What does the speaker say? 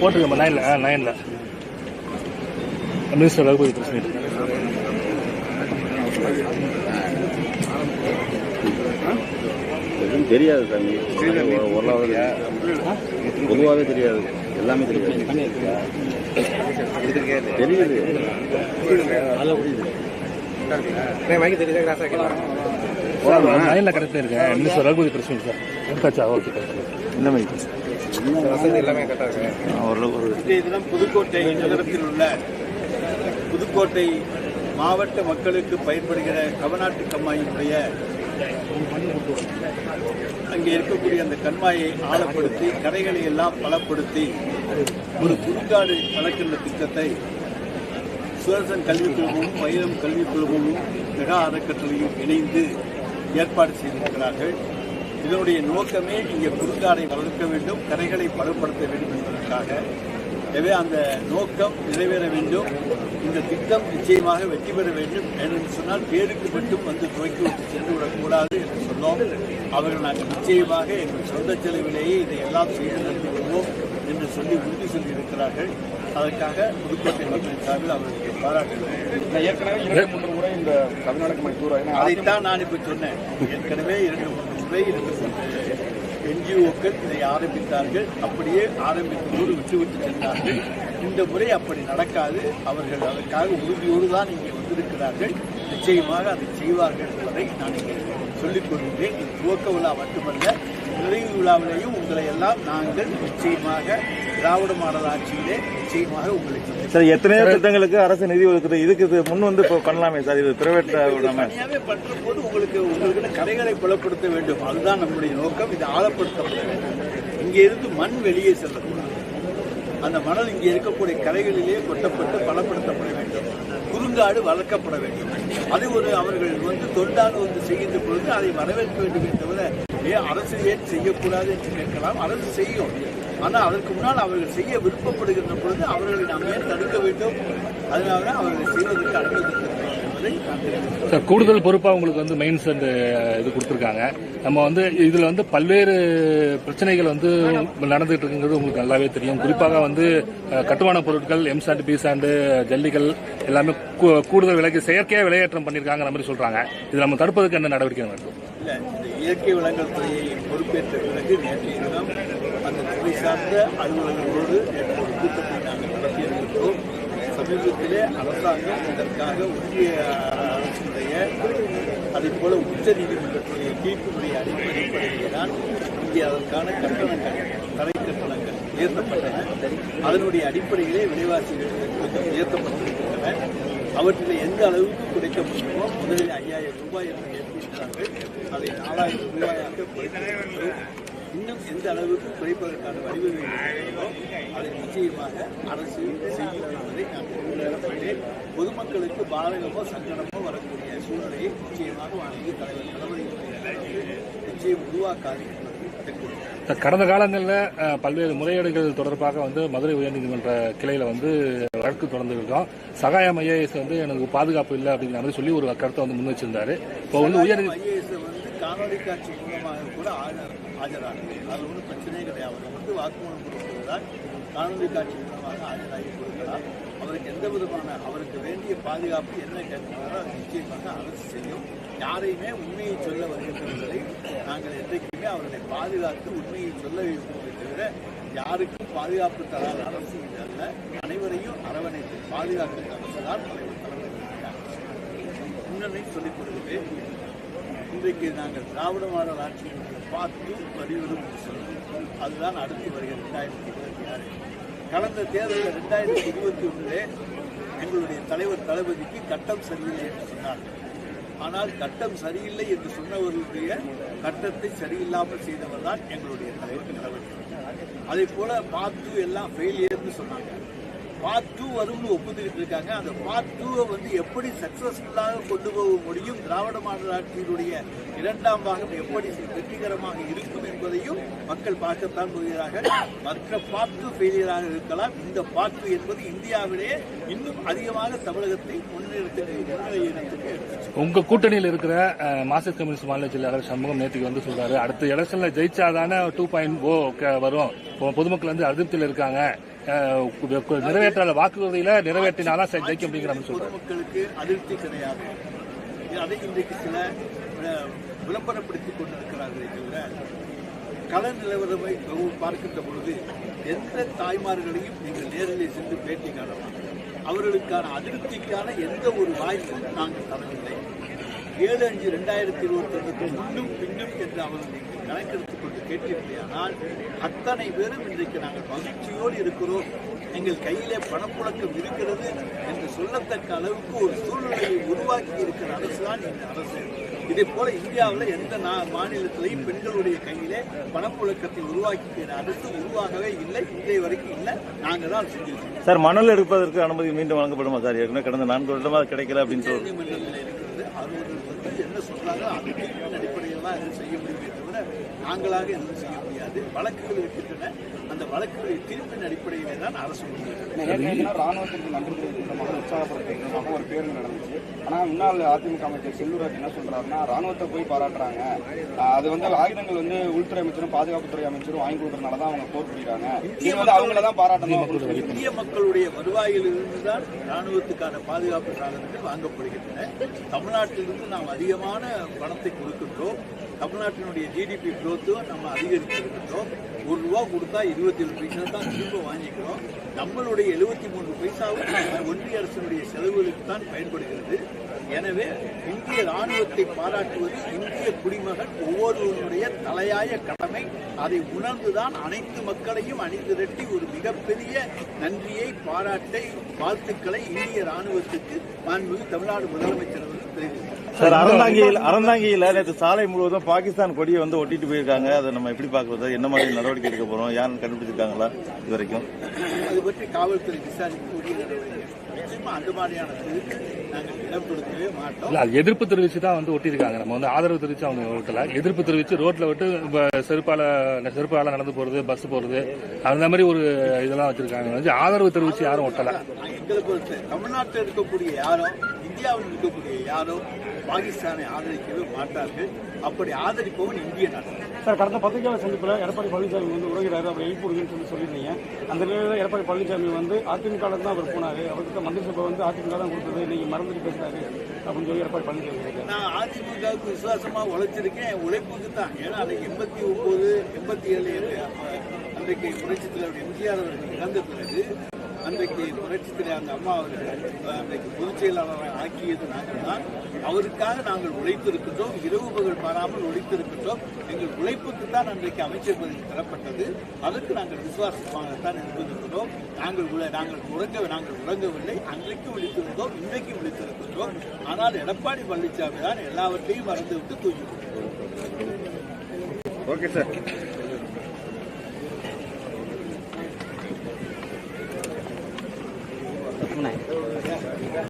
போட்டுருக்கோம் நைனில் ஆ நைனில் மினிஸ்டர் ரகுபதி மீட் எதுவும் தெரியாது சாமி ஓரளவு பொதுவாகவே தெரியாது. எல்லாமே தெரியாது. தெரியுது. கரெக்டாக இருக்கேன் மினிஸ்டர் ரகுபதி சார். எடுத்தாச்சா? ஓகே இந்த மாதிரி ஓரளவு ஒரு இன்றைய தினம் புதுக்கோட்டை நகரத்தில் உள்ள புதுக்கோட்டை மாவட்ட மக்களுக்கு பயன்படுகிற கவநாட்டு கம்மாயினுடைய அங்கே இருக்கக்கூடிய அந்த கண்மாயை ஆழப்படுத்தி கரைகளை எல்லாம் பலப்படுத்தி ஒரு குறுங்காடு வளர்க்கின்ற திட்டத்தை சுதர்சன் கல்விக் குழுமமும் வைரம் கல்விக் குழுமமும் மெகா அறக்கட்டளையும் இணைந்து ஏற்பாடு செய்திருக்கிறார்கள். இதனுடைய நோக்கமே இங்கே குறுங்காடை வளர்க்க வேண்டும் கரைகளை பலப்படுத்த வேண்டும் என்பதற்காக. எனவே அந்த நோக்கம் நிறைவேற வேண்டும். இந்த திட்டம் நிச்சயமாக வெற்றி பெற வேண்டும். ஏனென்று சொன்னால் பேருக்கு மட்டும் வந்து துவக்கி விட்டு சென்று விடக்கூடாது என்று சொன்னோம். அவர்கள் நாங்கள் நிச்சயமாக எங்கள் சொந்த செலவிலேயே இதை எல்லாம் செய்து நடத்தி வருவோம் என்று சொல்லி இருக்கிறார்கள். அதற்காக புதுக்கோட்டை மக்களின் சார்பில் அவர்களுக்கு பாராட்டுகிறேன் ஏற்கனவே இரண்டு மூன்று முறை இந்த தமிழ்நாடு கமிட்டி டூர் ஆகினா அதைத்தான் நான் இப்ப சொன்னேன். ஏற்கனவே இரண்டு மூன்று முறை இரண்டு என்ஜிஓக்கள் இதை ஆரம்பித்தார்கள். அப்படியே போது விட்டுவிட்டு சென்றார்கள். இந்த முறை அப்படி நடக்காது. அவர்கள் அதற்காக உறுதியோடு தான் இங்கே வந்திருக்கிறார்கள். நிச்சயமாக அதை செய்வார்கள் என்பதை நான் இங்கே சொல்லிக் கொள்கிறேன் இது துவக்க விழா மட்டுமல்ல நிறைவு விழாவிலேயும் உங்களை எல்லாம் நாங்கள் நிச்சயமாக திராவிட மாடல் ஆட்சியிலே நிச்சயமாக உங்களை சந்திப்போம். சார் எத்தனையோ திட்டங்களுக்கு அரசு நிதி ஒதுக்குது. இதுக்கு இது முன் வந்து இப்போ பண்ணலாமே சார். இது பிரைவேட்ல விடாம. தனியாவே பண்ற போது உங்களுக்கு உங்களுக்கு கரைகளை பலப்படுத்த வேண்டும். அதுதான் நம்முடைய நோக்கம். இது ஆழப்படுத்தப்பட வேண்டும். இங்கே இருந்து மண் வெளியே செல்லக்கூடாது. அந்த மணல் இங்கே இருக்கக்கூடிய கரைகளிலே கொட்டப்பட்டு பலப்படுத்தப்பட வேண்டும். குறுங்காடு வளர்க்கப்பட வேண்டும். அது ஒரு அவர்கள் வந்து தொண்டாக வந்து செய்கின்ற பொழுது அதை வரவேற்க வேண்டுமே தவிர ஏன் அரசு ஏன் செய்யக்கூடாது? என்று கேட்கலாம். அரசு செய்யும். ஆனால் அதற்கு முன்னால் அவர்கள் செய்ய விருப்பப்படுகின்ற பொழுது அவர்களை நாம் ஏன் தடுக்க வேண்டும்? அதனால அவர்கள் செய்வதற்கு அனுமதித்திருக்கிறோம் என்பதை சார் கூடுதல் பொறுப்பாக உங்களுக்கு வந்து மெயின்ஸ் அந்த இது கொடுத்துருக்காங்க. நம்ம வந்து இதில் வந்து பல்வேறு பிரச்சனைகள் வந்து நடந்துகிட்டு இருக்குங்கிறது உங்களுக்கு நல்லாவே தெரியும். குறிப்பாக வந்து கட்டுமான பொருட்கள் எம் சாண்டு பி சாண்டு ஜல்லிகள் எல்லாமே கூடுதல் விலைக்கு செயற்கையாக விலையேற்றம் பண்ணியிருக்காங்கிற மாதிரி சொல்றாங்க. இது நம்ம தடுப்பதற்கு என்ன நடவடிக்கை நடக்கும் இந்த இயற்கை வளங்கள் துறையை பொறுப்பேற்ற பிறகு நேற்றைய தினம் அந்த துறை சார்ந்த அலுவலர்களோடு நேற்று ஒரு கூட்டத்தை நாங்கள் நடத்தியிருக்கிறோம் சமீபத்திலே அரசாங்கம் இதற்காக ஒன்றிய அரசுடைய அதே போல உச்ச நீதிமன்றத்துடைய தீர்ப்புடைய அடிப்படையிலே தான் இங்கே அதற்கான கட்டணங்கள் தடை கட்டணங்கள் உயர்த்தப்பட்டன. அதனுடைய அடிப்படையிலே விலைவாசிகள் கொஞ்சம் உயர்த்தப்பட்டிருக்கின்றன. அவற்றில் எந்த அளவுக்கு குறைக்க முடியுமோ முதலில் ஐயாயிரம் ரூபாய் என்று ஏற்றிருக்கிறார்கள் அதை நாலாயிரம் ரூபாயாக குறைத்திருக்கிறோம் இன்னும் எந்த அளவுக்கு குறைப்பதற்கான இருக்கிறதோ அதை நிச்சயமாக அரசு செய்யும் என்பதை நான் பொதுமக்களுக்கு பாதகமோ சங்கடமோ வரக்கூடிய சூழ்நிலையை நிச்சயமாக வாங்கி தலைவர் அரசு நிச்சயம் உருவாக்காது கடந்த காலங்களில் பல்வேறு முறையீடுகள் தொடர்பாக வந்து மதுரை உயர்நீதிமன்ற கிளையில வந்து வழக்கு தொடர்ந்து இருக்கோம். சகாயம் ஐஏஎஸ் வந்து எனக்கு பாதுகாப்பு இல்லை அப்படிங்கிற மாதிரி சொல்லி ஒரு கருத்தை வந்து முன் வச்சிருந்தாரு. இப்போ வந்து உயர் காணொலி காட்சி மூலமாக கூட ஆஜர் அதில் ஒன்றும் பிரச்சனையே கிடையாது. அவர் வந்து வாக்குமூலம் கொடுப்பதுதான் காணொலி காட்சி மூலமாக ஆஜராகி கொடுக்கிறார். அவருக்கு எந்த விதமான அவருக்கு வேண்டிய பாதுகாப்பு என்ன கேட்கிறாரோ அது நிச்சயமாக அரசு செய்யும். யாரையுமே உண்மையை சொல்ல வருகின்றவர்களை நாங்கள் என்றைக்குமே அவர்களை பாதுகாத்து உண்மையை சொல்ல வைப்போமே தவிர யாருக்கும் பாதுகாப்பு தராத அரசு இது அல்ல. அனைவரையும் அரவணைத்து பாதுகாக்கின்ற அரசு தான் தலைவர் தலைவர் முன்னணி சொல்லிக் கொடுக்கிறேன் இன்றைக்கு நாங்கள் திராவிட மாடல் ஆட்சியை பார்த்து வடிவரும் சொல்லுவோம் அதுதான் அடுத்து வருகிற ரெண்டாயிரத்தி இருபத்தி ஆறு. கடந்த தேர்தலில் ரெண்டாயிரத்தி இருபத்தி ஒன்றிலே எங்களுடைய தலைவர் தளபதிக்கு கட்டம் சரியில்லை என்று சொன்னார். ஆனால் கட்டம் சரியில்லை என்று சொன்னவர்களுடைய கட்டத்தை சரியில்லாமல் செய்தவர் தான் எங்களுடைய தலைவர் தளபதி அதே போல பார்த்து எல்லாம் ஃபெயிலியர்னு சொன்னாங்க. பார்ட் டூ வரும்னு ஒப்புத்துக்கிட்டு இருக்காங்க. அந்த பார்ட் டூவை வந்து எப்படி சக்சஸ்ஃபுல்லாக கொண்டு போக முடியும் திராவிட மாடல் ஆட்சியினுடைய இரண்டாம் பாகம் எப்படி வெற்றிகரமாக இருக்கும் என்பதையும் மக்கள் பார்க்கத்தான் போகிறார்கள். மற்ற பார்ட் டூ ஃபெயிலியராக இருக்கலாம். இந்த பார்ட் டூ என்பது இந்தியாவிலேயே இன்னும் அதிகமாக தமிழகத்தை முன்னெடுத்து உங்க கூட்டணியில் இருக்கிற மார்க்சிஸ்ட் கம்யூனிஸ்ட் மாநில செயலாளர் சண்முகம் நேற்றுக்கு வந்து சொல்றாரு. அடுத்த எலெக்ஷன்ல ஜெயிச்சாதானே டூ பாயிண்ட் ஓ வரும். பொதுமக்கள் வந்து அதிருப்தியில் இருக்காங்க. நிறைவேற்ற வாக்குறுதியில நிறைவேற்றினாதான் ஜெயிக்க முடியுங்கிற அதிருப்தி கிடையாது. அதை இன்றைக்கு சில விளம்பரப்படுத்திக் கொண்டிருக்கிறார்களே தவிர கள நிலவரமை பார்க்கின்ற பொழுது எந்த தாய்மார்களையும் நீங்கள் நேரிலே சென்று பேட்டி காணலாம். அவர்களுக்கான அதிருப்திக்கான எந்த ஒரு வாய்ப்பும் நாங்கள் தரவில்லை. ஏழு அஞ்சு ரெண்டாயிரத்தி இருபத்தி ஒன்றுக்கு முன்னும் பின்னும் என்று அவர்கள் நீங்கள் கணக்கெடுத்துக் கொண்டு கேட்டீர்களானால் அத்தனை பேரும் இன்றைக்கு நாங்கள் மகிழ்ச்சியோடு இருக்கிறோம். எங்கள் கையிலே பணப்புழக்கம் இருக்கிறது என்று சொல்லத்தக்க அளவுக்கு ஒரு சூழ்நிலையை உருவாக்கி இருக்கிற அரசு தான் இந்த அரசு. இதே போல இந்தியாவில் எந்த மாநிலத்திலையும் பெண்களுடைய கையிலே பணப்புழக்கத்தை உருவாக்கிக்கிற அரசு உருவாகவே இல்லை இன்றைய வரைக்கும் இல்லை. நாங்கள் தான் செஞ்சிருக்கோம் சார் மணல் எடுப்பதற்கு அனுமதி மீண்டும் வழங்கப்படுமா சார்? ஏற்கனவே கடந்த நான்கு வருடமா அது கிடைக்கல அப்படின்னு சொல்லி அந்த தீர்ப்பின் அடிப்படையில் தான் எதுவும் செய்ய முடியுமே தவிர நாங்களாக எதுவும் செய்ய முடியாது. வழக்குகள் இருக்கின்றன. அந்த வழக்குகளின் தீர்ப்பின் அடிப்படையிலே தான் அரசு ராணுவத்திற்கு நன்றி தெரிவிக்கிறமாக உற்சாகப்படுத்துறதுக்காக ஒரு பேருந்து நடந்துச்சு. ஆனா முன்னாள் அதிமுக அமைச்சர் செல்லூராஜ் என்ன சொல்றாருன்னா ராணுவத்தை போய் பாராட்டுறாங்க. அது வந்து ஆயுதங்கள் வந்து உள்துறை அமைச்சரும் பாதுகாப்புத்துறை அமைச்சரும் வாங்கி கொடுக்கறதுனால தான் அவங்க போர் புரியுறாங்க இது வந்து அவங்கள தான் பாராட்டணும் இந்திய மக்களுடைய வருவாயில் இருந்துதான் ராணுவத்துக்கான பாதுகாப்பு சாதனங்கள் வாங்கப்படுகின்றன. தமிழ்நாட்டிலிருந்து நாம் அதிகமான பணத்தை கொடுக்கின்றோம். தமிழ்நாட்டினுடைய ஜிடிபி குரோத்தும் நம்ம அதிகரித்திருக்கின்றோம். ஒரு ரூபா கொடுத்தா இருபத்தி ஏழு பைசா தான் திரும்ப வாங்கிக்கிறோம். நம்மளுடைய எழுபத்தி மூன்று பைசாவும் ஒன்றிய அரசினுடைய செலவுகளுக்கு தான் பயன்படுகிறது. எனவே இந்திய ராணுவத்தை பாராட்டுவது இந்திய குடிமகன் ஒவ்வொருவருடைய தலையாய கடமை. அதை உணர்ந்துதான் அனைத்து மக்களையும் அணிந்திரட்டி ஒரு மிகப்பெரிய நன்றியை பாராட்டை வாழ்த்துக்களை இந்திய ராணுவத்துக்கு மாண்புமிகு தமிழ்நாடு முதலமைச்சர் அவர்கள் தெரிவித்தார். சார் அறந்தாங்கியில் அறந்தாங்கியில நேற்று சாலை முழுவதும் பாகிஸ்தான் கொடியை வந்து ஒட்டிட்டு போயிருக்காங்க. அதை நம்ம எப்படி பார்க்கறது? என்ன மாதிரி நடவடிக்கை எடுக்க போறோம்? யாரும் கண்டுபிடிச்சிருக்காங்களா இது வரைக்கும்? அது பற்றி காவல்துறை எதிர்ப்பு தெரிவிச்சு தான் வந்து ஒட்டியிருக்காங்க. நம்ம வந்து ஆதரவு தெரிவிச்சு அவங்க ஒட்டல. எதிர்ப்பு தெரிவிச்சு ரோட்ல விட்டு இப்ப செருப்பால செருப்பால நடந்து போறது பஸ் போறது அந்த மாதிரி ஒரு இதெல்லாம் வச்சிருக்காங்க. ஆதரவு தெரிவிச்சு யாரும் ஒட்டல. நான் எங்களை பொறுத்த தமிழ்நாட்டில் இருக்கக்கூடிய யாரும் இந்தியாவில் இருக்கக்கூடிய யாரும் பாகிஸ்தானை ஆதரிக்கவே மாட்டார்கள். அப்படி ஆதரிப்பவன் இந்திய நாடு. சார் கடந்த பத்திரிகையாளர் சந்திப்பில் எடப்பாடி பழனிசாமி வந்து உறகிறாரு அவர் எழுப்பிடுங்கன்னு சொல்லி சொல்லியிருந்தீங்க. அந்த நிலையில எடப்பாடி பழனிசாமி வந்து அதிமுக தான் அவர் போனாரு. அவருக்கு மந்திரி சபை வந்து அதிமுக தான் கொடுத்தது. இன்னைக்கு மறந்துட்டு பேசுறாரு அப்படின்னு சொல்லி எடப்பாடி பழனிசாமி நான் அதிமுகவுக்கு விசுவாசமா உழைச்சிருக்கேன். உழைப்புக்கு தான். ஏன்னா அன்னைக்கு எண்பத்தி ஒன்பது எண்பத்தி ஏழு அன்றைக்கு புரட்சி தலைவர் எம்ஜிஆர் அவர்கள் இறந்த பிறகு அன்றைக்கு புரட்சித்திரை அந்த அம்மா அவர்கள் அன்றைக்கு பொதுச் செயலாளரை ஆக்கியது நாங்கள் தான் அவருக்காக நாங்கள் உழைத்திருக்கின்றோம் இரவு பகல் பாராமல் உழைத்திருக்கின்றோம் எங்கள் உழைப்புக்கு தான் அன்றைக்கு அமைச்சர் பதவி தரப்பட்டது அதற்கு நாங்கள் விசுவாசமாகத்தான் இருந்திருக்கிறோம். நாங்கள் நாங்கள் உறங்க நாங்கள் உறங்கவில்லை. அன்றைக்கு விழித்திருந்தோம் இன்றைக்கு விழித்திருக்கின்றோம். ஆனால் எடப்பாடி பழனிசாமி தான் எல்லாவற்றையும் மறந்துவிட்டு தூக்கி ஓகே சார். Này